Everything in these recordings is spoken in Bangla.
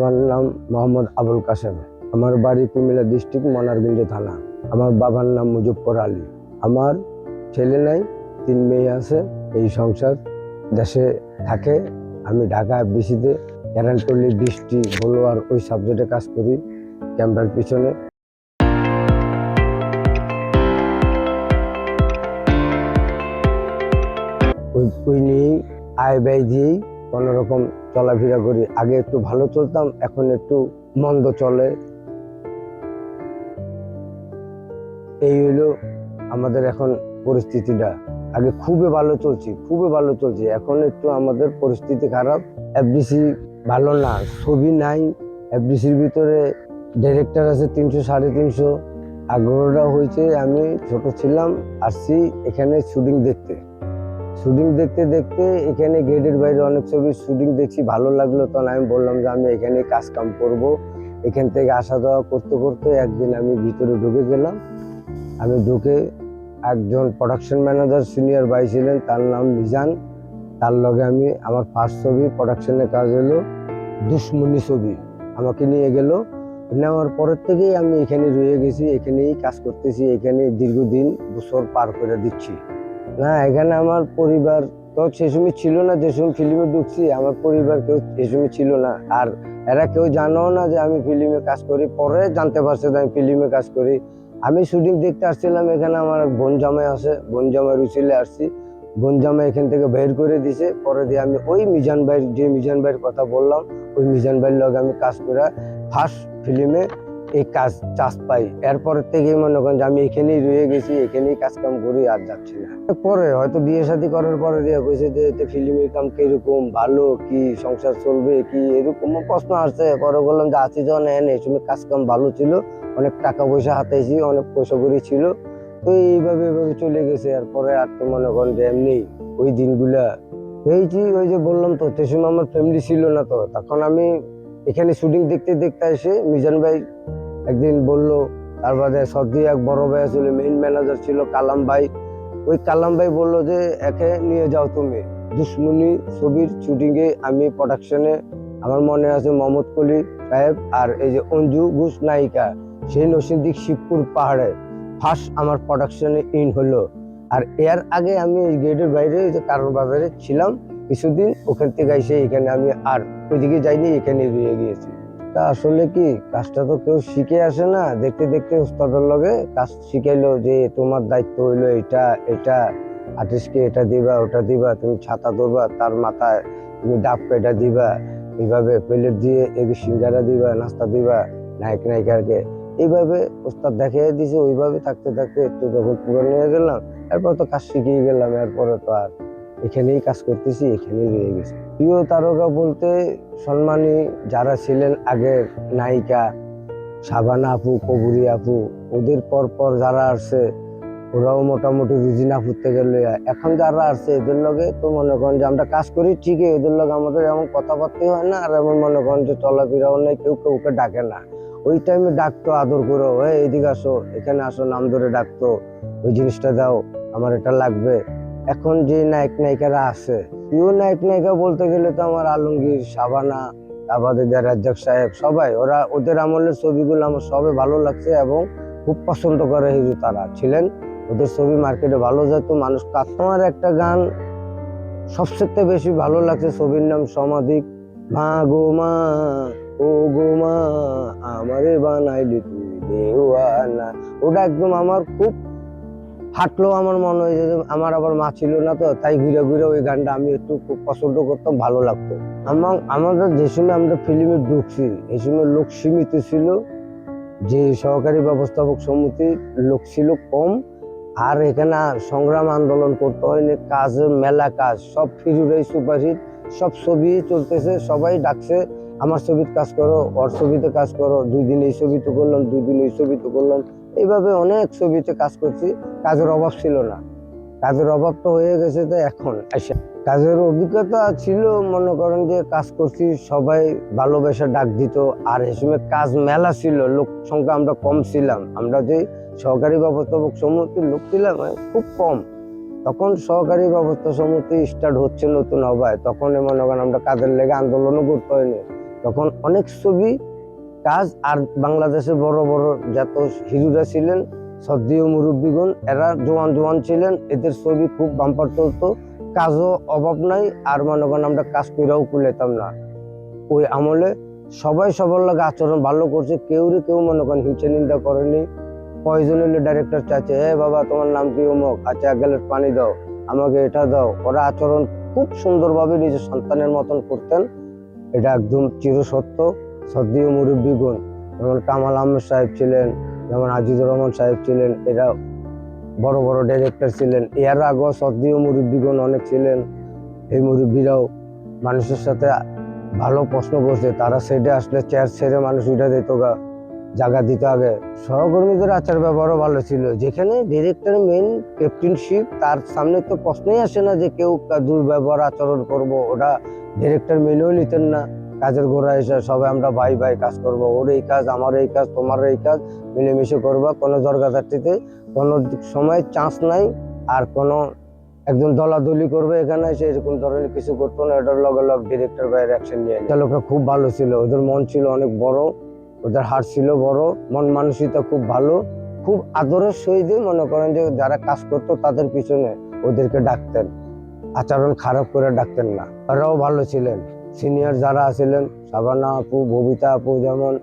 আমার নাম মোহাম্মদ আবুল কাসেম আমার বাড়ি কুমিল্লা ডিস্ট্রিক্ট মনারগঞ্জ থানা। আমার বাবার নাম মুজফর আলী। আমার ছেলে নাই, তিন মেয়ে আছে। এই সংসার দেশে থাকে। আমি ঢাকা এফবিসিতে ক্যারালটলি বৃষ্টি বলোয়ার ওই সাবজেক্টে কাজ করি ক্যামেরার পিছনে। ওই ওই নিয়েই আয় ব্যয় দিয়েই কোনো রকম চলাফেরা করি। আগে একটু ভালো চলতাম, এখন একটু মন্দ চলে। এই হইল আমাদের এখন পরিস্থিতিটা। আগে খুবই ভালো চলছি, খুবই ভালো চলছে। এখন একটু আমাদের পরিস্থিতি খারাপ। এফডিসি ভালো না, ছবি নাই। এফডিসির ভিতরে ডিরেক্টর আছে তিনশো, সাড়ে তিনশো। আগ্রহটা হয়েছে, আমি ছোট ছিলাম, আসছি এখানে শুটিং দেখতে। শুটিং দেখতে দেখতে এখানে গেটের বাইরে অনেক ছবি শুটিং দেখছি। ভালো লাগল তখন আমি বললাম যে আমি এখানে কাজ কাম করব। এখান থেকে আসা যাওয়া করতে করতে একদিন আমি ভিতরে ঢুকে গেলাম। আমি ঢুকে একজন প্রোডাকশন ম্যানেজার সিনিয়র ভাই ছিলেন, তার নাম মিজান। তার লগে আমি আমার ফার্স্ট ছবি প্রোডাকশনের কাজ হলো দুশ্মনী ছবি। আমাকে নিয়ে গেল। নেওয়ার পরের থেকেই আমি এখানে রয়ে গেছি, এখানেই কাজ করতেছি, এখানে দীর্ঘদিন বছর পার করে দিচ্ছি। না এখানে আমার পরিবার তো সে সময় ছিল না, যে সময় ফিল্মে ঢুকছি, আমার পরিবার কেউ সে সময় ছিল না। আর এরা কেউ জানো না যে আমি ফিল্মে কাজ করি, পরে জানতে পারছে যে আমি ফিল্মে কাজ করি। আমি শুটিং দেখতে আসছিলাম, এখানে আমার বোন জামাই আছে, বোন জামাই রুচিলে আসছি। বোন জামাই এখান থেকে বের করে দিছে, পরে দিয়ে আমি ওই মিজান ভাইয়ের, যে মিজান ভাইয়ের কথা বললাম, ওই মিজান ভাইয়ের লগে আমি কাজ করে ফার্স্ট ফিল্মে এই কাজ চাষ পাই। এরপর থেকেই মনে করেন যে আমি এখানেই রয়ে গেছি, এখানেই কাজ কাম করি, আর যাচ্ছি না। পরে হয়তো বিয়ে শাদী করার পরে দিয়ে কইছে যে এতে ফিল্মের কাম কীরকম? ভালো? কি সংসার চলবে? কি? এরকম প্রশ্ন আসছে। পরে বললাম যে, আছি যখন এন, এই সময় কাজ কাম ভালো ছিল। অনেক টাকা পয়সা হাতাইছি, অনেক পয়সা করি ছিল। তো এইভাবে এইভাবে চলে গেছে। এরপরে আর তো মনে করেন যে, এমনি ওই দিনগুলা হয়েছি। ওই যে বললাম তো সে সময় আমার ফ্যামিলি ছিল না তো। তখন আমি এখানে শুটিং দেখতে দেখতে এসে মিজান ভাই একদিন বলল, তার বাদে সর্দি এক বড় ভাই ছিল মেইন ম্যানেজার ছিল কালাম ভাই। ওই কালাম ভাই বলল যে, একে নিয়ে যাও তুমি। দুশ্মনী ছবির শুটিংয়ে আমি প্রোডাকশনে আমার মনে আছে মোহাম্মদ কলি সাহেব আর এই যে অঞ্জু ঘোষ নায়িকা, সেই নসিন্দিক শিবপুর পাহাড়ে ফার্স্ট আমার প্রোডাকশনে ইন হলো। আর এর আগে আমি গেটের বাইরে যে কারণ বাজারে ছিলাম, কিছুদিন ওখান থেকে এসে এখানে আমি আর ওইদিকে যাইনি, এখানে রয়ে গিয়েছি। তা আসলে কি, কাজটা তো কেউ শিখে আসে না। দেখতে দেখতে উস্তাদের লগে কাজ শিখাইলো যে তোমার দায়িত্ব হইল এটা এটা, আর্টিস্টকে এটা দিবা, ওটা দিবা, তুমি ছাতা ধরবা, তার মাথায় তুমি ডাব পেটা দিবা, এইভাবে প্লেট দিয়ে এগুলো সিঙ্গারা দিবা, নাস্তা দিবা, নায়ক নায়িকাকে। এইভাবে ওস্তাদ দেখিয়ে দিছে, ওইভাবে থাকতে থাকতে একটু যখন পুরো নিয়ে গেলাম, এরপর তো কাজ শিখিয়ে গেলাম, এরপরে তো আর এখানেই কাজ করতেছি, এখানেই রয়ে গেছি। প্রিয় তারকা বলতে সম্মানী যারা ছিলেন আগের নায়িকা, সাবানা আপু, কবুরি আপু, ওদের পর পর যারা আসছে, ওরাও মোটামুটি রুজিনা থেকে লইয়া। এখন যারা আসছে, এদের লগে তো মনে করেন যে আমরা কাজ করি ঠিকই, এদের লগে আমাদের এমন কথাবার্তাই হয় না, আর এমন মনে করেন যে চলাফেরাও নেই, কেউ কেউ কেউকে ডাকে না। ওই টাইমে ডাকতো, আদর করো হ্যাঁ এইদিকে আসো, এখানে আসো, নাম ধরে ডাকতো, ওই জিনিসটা দাও, আমার এটা লাগবে। এখন যে নায়ক নায়িকারা আছে প্রিয় নায়ক নায়িকা বলতে গেলে তো আমার আলমগীর সাবানা আবাদিদা, রাজ্জাক সাহেব সবাই, ওরা ওদের আমলের ছবিগুলো আমার সবে ভালো লাগছে এবং খুব পছন্দ করে হিরো তারা ছিলেন। ওদের ছবি মার্কেটে ভালো যেত মানুষ কাস্টমার একটা গান সবচেয়ে বেশি ভালো লাগছে ছবির নাম সমাধিক। মা গো মা, ও গো মা, আমারে বানাইলি তুই দেওয়ানা। ওটা একদম আমার খুব হাঁটলো আমার মনে হয় যে আমার আবার মা ছিল না তো, তাই ঘুরে ঘুরে ওই গানটা আমি একটু খুব পছন্দ করতাম, ভালো লাগতো। আমার, আমাদের যে সময় আমরা ফিল্মে ঢুকছি, এই সময় লোক সীমিত ছিল, যে সহকারী ব্যবস্থাপক সমিতির লোক ছিল কম, আর এখানে সংগ্রাম আন্দোলন করতে হয়নি কাজের মেলা কাজ, সব ফিরুরাই সুপারহিট, সব ছবি চলতেছে, সবাই ডাকছে, আমার ছবিতে কাজ করো, ওর ছবিতে কাজ করো, দুই দিন এই ছবিতে করলাম, দুই দিন এই ছবিতে করলাম এইভাবে অনেক ছবিতে কাজ করছি কাজের অভাব ছিল না। কাজের অভাব তো হয়ে গেছে তো এখন। এসে কাজের অভিজ্ঞতা ছিল মনে করেন যে কাজ করছি সবাই ভালোবেসে ডাক দিত। আর এ সময় কাজ মেলা ছিল লোক সংখ্যা আমরা কম ছিলাম। আমরা যে সহকারী ব্যবস্থাপক সমিতির লোক ছিলাম খুব কম। তখন সহকারী ব্যবস্থা সমিতি স্টার্ট হচ্ছে নতুন হবায় তখন মনে করেন আমরা কাজের লেগে আন্দোলনও করতে হয়নি। তখন অনেক ছবি কাজ আর বাংলাদেশে বড় বড় যত হিরুরা ছিলেন সদ্দীয় মুরব্বীগণ, এরা জোয়ান জোয়ান ছিলেন, এদের ছবি খুব বাম্পার চলতো কাজও অভাব নাই, আর মনে করেন আমরা কাজ কইরাও কুলেতাম না। ওই আমলে সবাই সবার লাগে আচরণ ভালো করছে, কেউ রে কেউ মনে করেন হিংসা নিন্দা করেনি। কয়জন হলে ডাইরেক্টর চাচ্ছে এ বাবা, তোমার নাম কি অমুক? আচ্ছা এক গ্যালেট পানি দাও, আমাকে এটা দাও। ওরা আচরণ খুব সুন্দরভাবে নিজের সন্তানের মতন করতেন। এটা একদম চিরসত্য। সদ্দীয় মুরব্বীগুণ, যেমন কামাল আহমেদ সাহেব ছিলেন, যেমন আজিজুর রহমান সাহেব ছিলেন, এরা বড় বড় ডাইরেক্টর ছিলেন। এর আগেও সদ্দীয় মুরব্বীগণ অনেক ছিলেন। এই মুরব্বীরাও মানুষের সাথে ভালো প্রশ্ন করছে। তারা সেটা আসলে চেয়ার ছেড়ে মানুষ উঠে দিত গা, জায়গা দিতে আগে। সহকর্মীদের আচার ব্যবহারও ভালো ছিল। যেখানে ডিরেক্টর মেন ক্যাপ্টেনশিপ তার সামনে তো প্রশ্নই আসে না যে কেউ দুর্ব্যবহার আচরণ করব। ওটা ডিরেক্টর মেনেও নিতেন না। কাজের গোড়া এসে সবাই আমরা ভাই ভাই কাজ করব। ওর এই কাজ, আমার এই কাজ, তোমার এই কাজ, মিলেমিশে করবা। কোনো জর্গাদার্থিতে কোনো সময় চান্স নাই আর কোনো একজন দলাদলি করবে এখানে এসে এরকম ধরনের কিছু করতো না। এটার লগে লগ ডিরেক্টর বাইরে অ্যাকশন নিয়ে নেয়। চালকরা খুব ভালো ছিল। ওদের মন ছিল অনেক বড়। ওদের হাট ছিল বড়। মন মানসিকতা খুব ভালো। খুব আদরের সহিত মনে করেন যে যারা কাজ করতো তাদের পিছনে ওদেরকে ডাকতেন। আচরণ খারাপ করে ডাকতেন না। ওরাও ভালো ছিলেন। সিনিয়র যারা ছিলেন সাবানা আপু, ববিতা আপু যেমন,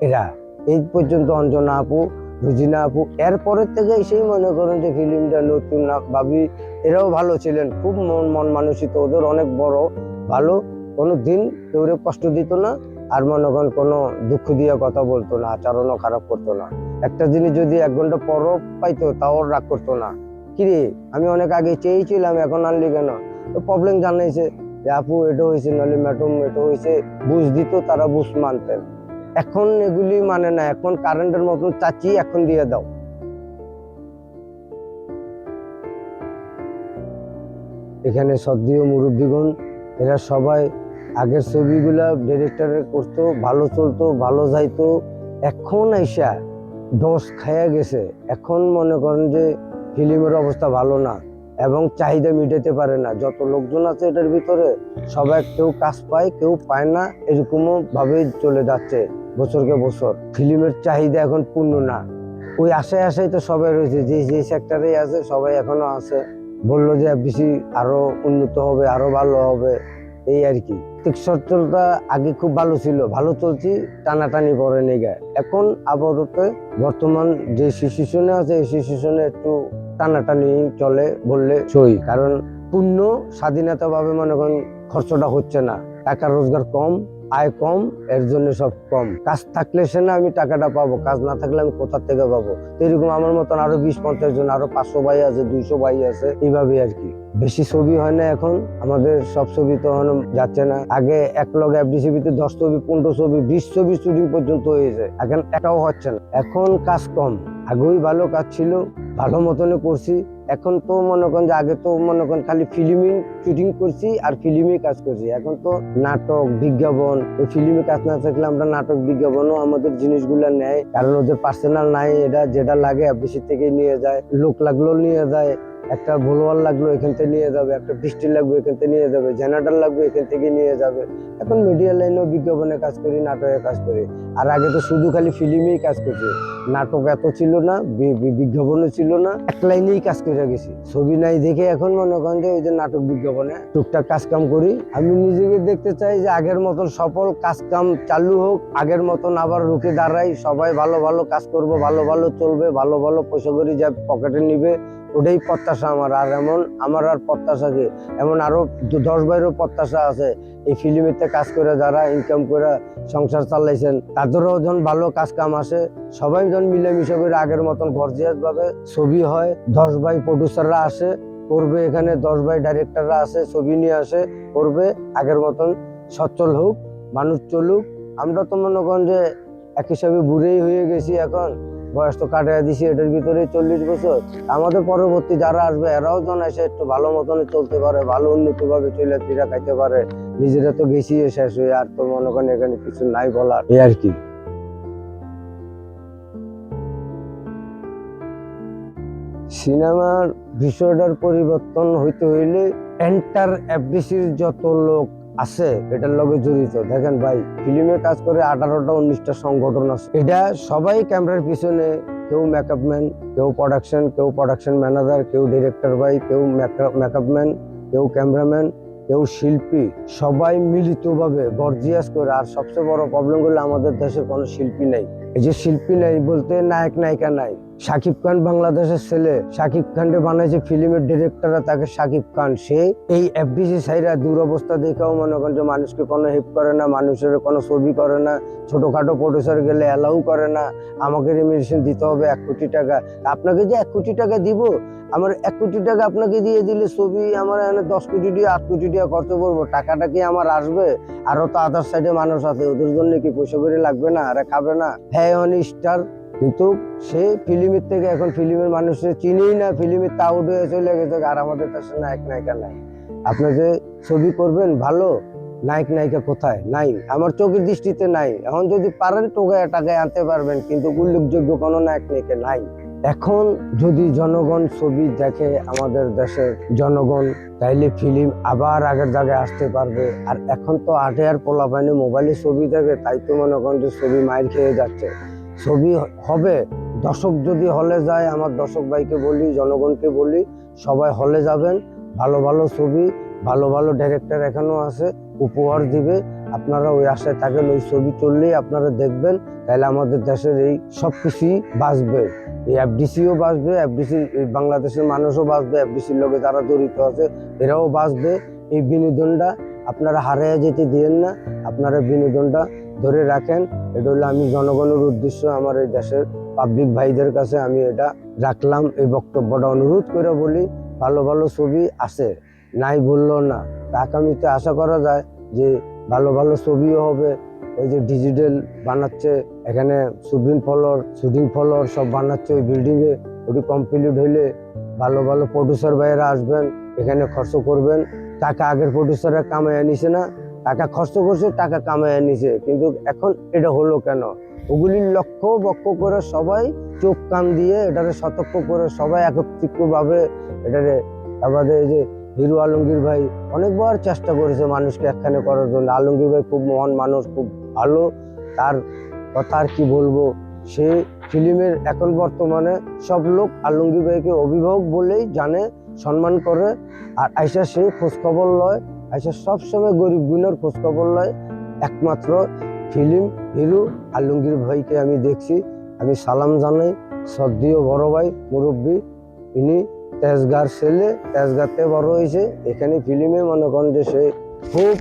এরা। এই পর্যন্ত অঞ্জনা আপু, রুজিনা আপু এরপরের থেকে সেই মনে করেন যে ফিল্মটা নতুন না, ভাবি, এরাও ভালো ছিলেন। খুব মন মন মানসিক ওদের অনেক বড়, ভালো। কোনো দিন কেউ কষ্ট দিত না, আর মনে করেন কোনো দুঃখ দিয়ে কথা বলতো না, আচরণও খারাপ করতো না। একটা জিনিস যদি এক ঘণ্টা পরও পাইতো, তাও রাগ করতো না। কিরে, আমি অনেক আগে চেয়েছিলাম, এখন আনলি কেন? প্রবলেম জানাইছে। আপু, এটা হয়েছে নাহলে ম্যাডাম এটা হয়েছে বুঝ দিত, তারা বুঝ মানতেন এখন এগুলি মানে না, এখন কারেন্টের মতন চাচি, এখন দিয়ে দাও। এখানে সদ্দীয় মুরব্বীগণ, এরা সবাই আগের ছবিগুলা ডিরেক্টরের করতো, ভালো চলতো, ভালো যাইতো। এখন আইসা দোষ খায়া গেছে। এখন মনে করেন যে ফিল্মের অবস্থা ভালো না। এবং চাহিদা মিটাতে পারে না। যত লোকজন আছে এটার ভিতরে সবাই কেউ কাজ পায়, কেউ পায় না, এরকমও ভাবে চলে যাচ্ছে বছরকে বছর। ফিল্মের চাহিদা এখন পূর্ণ না। ওই আশায় আশায় তো সবাই রয়েছে, যে যে সেক্টরে আছে সবাই এখনও আছে। বলল যে, বেশি আরও উন্নত হবে, আরও ভালো হবে, এই আর কি। সচ্ছলতা আগে খুব ভালো ছিল, ভালো চলছি, টানাটানি পরে নিগে এখন আপাতত বর্তমান যে সিচুয়েশনে আছে, এই সিচুয়েশনে একটু টানাটানি চলে বললে সই। কারণ পূর্ণ স্বাধীনতা ভাবে মনে করেন খরচটা হচ্ছে না। টাকা রোজগার কম, আয় কম, এর জন্য সব কম। কাজ থাকলে সে না আমি টাকাটা পাবো, কাজ না থাকলে আমি কোথা থেকে পাবো? এরকম আমার মতন আরও বিশ, পঞ্চাশ জন, আরও পাঁচশো ভাই আছে, দুইশো ভাই আছে এইভাবে আর কি। বেশি ছবি হয় না এখন, আমাদের সব ছবি তো এখন যাচ্ছে না। আগে এক লগ এফডিসিবিতে দশ ছবি, পনেরো ছবি, বিশ ছবি শুটিং পর্যন্ত হয়েছে। এখন এটাও হচ্ছে না। এখন কাজ কম। আগেই ভালো কাজ ছিল ভালো মতনে করছি। এখন তো মনে করেন যে আগে তো মনে করেন খালি ফিল্মই শুটিং করছি আর ফিল্মই কাজ করছি। এখন তো নাটক, বিজ্ঞাপন, ওই ফিল্মে কাজ না থাকলে আমরা নাটক, বিজ্ঞাপনও আমাদের জিনিসগুলো নেয়। কারণ ওদের পার্সোনাল নাই, এটা যেটা লাগে বেশি থেকে নিয়ে যায়, লোক লাগলেও নিয়ে যায়। একটা ভোলওয়াল লাগল এখান থেকে নিয়ে যাবে, একটা বৃষ্টি লাগবে এখান থেকে নিয়ে যাবে, জেনারেটর লাগবে এখান থেকে নিয়ে যাবে। এখন মিডিয়া লাইনেও বিজ্ঞাপনে কাজ করি, নাটকে কাজ করি। আর আগে তো শুধু খালি ফিল্মেই কাজ করছি। নাটক এত ছিল না বিজ্ঞাপনও ছিল না, এক লাইনেই কাজ করে গেছি। ছবি নাই দেখে এখন মনে করেন যে ওই যে নাটক বিজ্ঞাপনে টুকটাক কাজ কাম করি। আমি নিজেকে দেখতে চাই যে আগের মতন সফল কাজ কাম চালু হোক, আগের মতন আবার রুখে দাঁড়াই, সবাই ভালো ভালো কাজ করব, ভালো ভালো চলবে, ভালো ভালো পয়সা করি যা পকেটে নিবে, ওটাই প্রত্যাশা আমার, আর এমন আমার আর প্রত্যাশা কি? এমন আরও দশ বাইরেও প্রত্যাশা আছে। এই ফিল্মেতে কাজ করে যারা ইনকাম করে সংসার চালাইছেন, তাদেরও যখন ভালো কাজ কাম আসে, সবাই যখন মিলেমিশে করে আগের মতন গর্জিয়াস ভাবে ছবি হয়, দশ ভাই প্রডিউসাররা আসে, করবে এখানে দশ ভাই ডাইরেক্টররা আসে, ছবি নিয়ে আসে, করবে, আগের মতন সচ্ছল হোক, মানুষ চলুক। আমরা তো মনে করেন যে এক হিসাবে বুড়েই হয়ে গেছি এখন। বয়স তো কাটিয়ে দিছি এটার ভিতরে চল্লিশ বছর। আমাদের পরবর্তী যারা আসবে এরাও যেন এসে একটু ভালো মতনে চলতে পারে ভালো উন্নত ভাবে চলে ফিরা খাইতে পারে। নিজেরা তো গেছি শেষ হয়ে আর তো মনে করেন এখানে কিছু নাই বলার। এই আর কি। সিনেমার বিষয়টার পরিবর্তন হইতে হইলে এন্টার এফডিসির যত লোক আছে, এটার লগে জড়িত। দেখেন ভাই, ফিল্মে কাজ করে আঠারোটা, উনিশটা সংগঠন আছে। এটা সবাই ক্যামেরার পিছনে, কেউ মেকআপ ম্যান কেউ প্রোডাকশন কেউ প্রোডাকশন ম্যানেজার কেউ ডিরেক্টর ভাই, কেউ মেকআপ ম্যান কেউ ক্যামেরাম্যান কেউ শিল্পী। সবাই মিলিতভাবে গর্জিয়াস করে। আর সবচেয়ে বড় প্রবলেম হলো, আমাদের দেশে কোনো শিল্পী নেই। এই যে শিল্পী নেই বলতে নায়ক, নায়িকা নাই। শাকিব খান বাংলাদেশের ছেলে। শাকিব খানকে বানাইছে ফিল্মের ডিরেক্টররা তাকে শাকিব খান। সে এই এফডিসি সাইরা দুরবস্থা দেখেও মনে করেন যে মানুষকে কোনো হেল্প করে না, মানুষের কোনো ছবি করে না, ছোটখাটো প্রডিউসার গেলে অ্যালাউ করে না। আমাকে রেমিনেশন দিতে হবে এক কোটি টাকা। আপনাকে যে এক কোটি টাকা দিব, আমার এক কোটি টাকা আপনাকে দিয়ে দিলে ছবি আমার এখানে দশ কোটি দিয়ে, আট কোটি টাকা খরচ করব। টাকাটা কি আমার আসবে? আরও তো আদার সাইডে মানুষ আছে, ওদের জন্য কি পয়সা করে লাগবে না? আরে খাবে না। হ্যাঁ অনি স্টার কিন্তু সে ফিল্মের থেকে এখন ফিল্মের মানুষের চিনেই না, ফিল্মের তা উঠে চলে গেছে আর আমাদের কাছে নায়ক নায়িকা নাই। আপনি যে ছবি করবেন ভালো, নায়ক নায়িকা কোথায়? নাই। আমার চোখের দৃষ্টিতে নাই। এখন যদি পারেন টোকায় টাকায় আনতে পারবেন, কিন্তু উল্লেখযোগ্য কোনো নায়ক নায়িকা নাই। এখন যদি জনগণ ছবি দেখে আমাদের দেশের জনগণ তাইলে ফিল্ম আবার আগের জায়গায় আসতে পারবে। আর এখন তো আটে আর পোলা পাইনি মোবাইলে ছবি দেখে, তাই তো মনে করেন যে ছবি মাইর খেয়ে যাচ্ছে। ছবি হবে, দর্শক যদি হলে যায়, আমার দর্শক ভাইকে বলি, জনগণকে বলি, সবাই হলে যাবেন। ভালো ভালো ছবি, ভালো ভালো ডাইরেক্টর এখানেও আছে, উপহার দিবে। আপনারা ওই আশায় থাকেন, ওই ছবি চললেই আপনারা দেখবেন, তাহলে আমাদের দেশের এই সব কিছুই বাঁচবে। এই এফডিসিও বাঁচবে এফডিসি বাংলাদেশের মানুষও বাঁচবে এফডিসির লোকে যারা জড়িত আছে, এরাও বাঁচবে। এই বিনোদনটা আপনারা হারিয়ে যেতে দিয়েন না, আপনারা বিনোদনটা ধরে রাখেন। এটা হলো আমি জনগণের উদ্দেশ্য, আমার এই দেশের পাবলিক ভাইদের কাছে আমি এটা রাখলাম, এই বক্তব্যটা অনুরোধ করে বলি, ভালো ভালো ছবি আছে, নাই বলল না। আগামীতে আশা করা যায় যে ভালো ভালো ছবিও হবে। ওই যে ডিজিটাল বানাচ্ছে, এখানে শুটিং ফলোর শুটিং ফলোর সব বানাচ্ছে ওই বিল্ডিংয়ে ওটি কমপ্লিট হইলে ভালো ভালো প্রডিউসার ভাইয়েরা আসবেন, এখানে খরচ করবেন। টাকা আগের প্রডিউসাররা কামাইয়া নিছে না, টাকা খরচ করছে, টাকা কামাইয়া নিছে। কিন্তু এখন এটা হলো কেন? ওগুলির লক্ষ্য বক্ষ করে সবাই চোখ কান দিয়ে এটাকে সতর্ক করে সবাই একত্রিতভাবে এটাকে আমাদের এই যে হিরো আলমগীর ভাই অনেকবার চেষ্টা করেছে মানুষকে একখানে করার জন্য। আলমগীর ভাই খুব মহান মানুষ, খুব ভালো। তার কথা আর কি বলব? সে ফিল্মের এখন বর্তমানে সব লোক আলমগীর ভাইকে অভিভাবক বলেই জানে, সম্মান করে। আর আইসা সে খোঁজখবর লয়। আইসা সবসময় গরিব গুণের খোঁজখবর লয়। একমাত্র ফিল্ম হিরো আলমগীর ভাইকে আমি দেখছি। আমি সালাম জানাই। শ্রদ্ধীয় বড় ভাই, মুরব্বী। ইনি তেজগার ছেলে তেজগাতে বড় হয়েছে। এখানে ফিল্মে মনে করেন যে সে খুব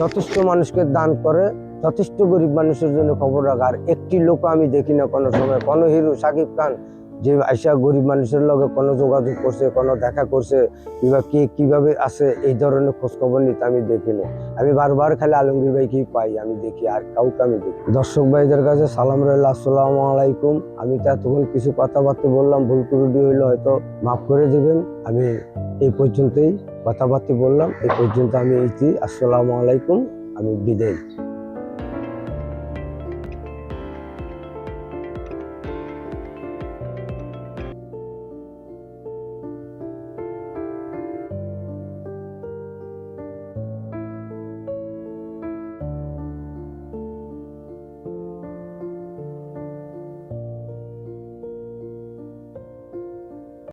যথেষ্ট মানুষকে দান করে, যথেষ্ট গরিব মানুষের জন্য খবর রাখার একটি লোক আমি দেখি না কোনো সময়। কোনো হিরো, সাকিব খান যে আইসা গরিব মানুষের লগে কোনো যোগাযোগ করছে, কোনো দেখা করছে, কিংবা কে কীভাবে আছে, এই ধরনের খোঁজখবর নিতে আমি দেখি না আমি বারবার খালি আলমগীর ভাইকেই পাই, আমি দেখি, আর কাউকে আমি দেখি দর্শক ভাইদের কাছে সালাম রইল, আসসালাম আলাইকুম। আমি তা তখন কিছু কথাবার্তা বললাম, ভুল ত্রুটি হইলে হয়তো মাফ করে দেবেন। আমি এই পর্যন্তই কথাবার্তা বললাম, এই পর্যন্ত আমি এইটি আসসালামু আলাইকুম, আমি বিদায়।